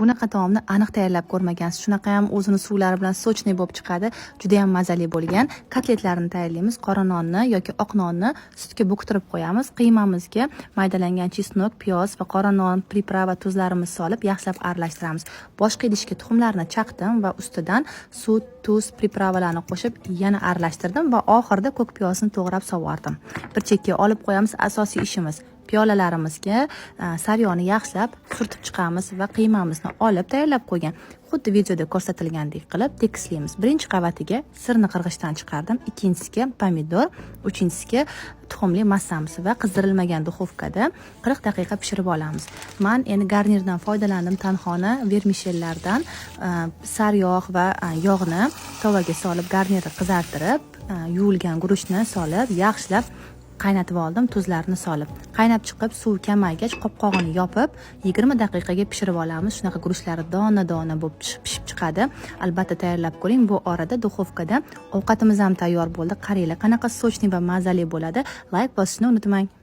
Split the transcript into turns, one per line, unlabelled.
bunaqa taomni aniq tayyorlab ko'rmagansiz shunaqa ham o'zini suvlari bilan сочный bo'lib chiqadi juda ham mazali bo'lgan. Kotletlarni tayyorlaymiz qora nonni yoki oq nonni sutga bo'ktirib qo'yamiz. Qiymamizga maydalangan chesnok piyoz va qora non приправа tuzlarimizni solib yaxshilab aralashtiramiz. Boshqa idishga tuxumlarni chaqdim va ustidan suv tuz pripravalarni qo'shib yana aralashtirdim va oxirida ko'k piyozni to'g'rab sovordim. Bir chekkaga olib qo'yamiz asosiy ishimiz piyolalarimizga e, yaxshilab surtib chiqamiz va qiymamizni olib tayyorlab qo'ygan. Xuddi videoda ko'rsatilgandek qilib tekislaymiz. Birinchi qavatiga sirni qirg'ichdan chiqardim. Ikkinchisiga pomidor uchinchisiga tuxumli massamiz va qizdirilmagan duxovkada qirq daqiqa pishirib olamiz. Man endi garnirdan foydalandim tanxona vermishellardan e, sariyog' saryog' va e, yog'ni tovaga solib garnirni qizartirib e, yuvilgan guruchni solib yaxshilab qaynatib oldim tuzlarini solib. Qaynab chiqib suv kamaygach qopqog'ini yopib yigirma daqiqaga pishirib olamiz. Shunaqa guruchlari dona dona bo'lib pishib pishib chiqadi. Albatta tayyorlab ko'ring bu orada duxovkada ovqatimiz ham tayyor bo'ldi. Qaranglar qanaqa sochniy va mazali bo'ladi. Layk bosishni unutmang.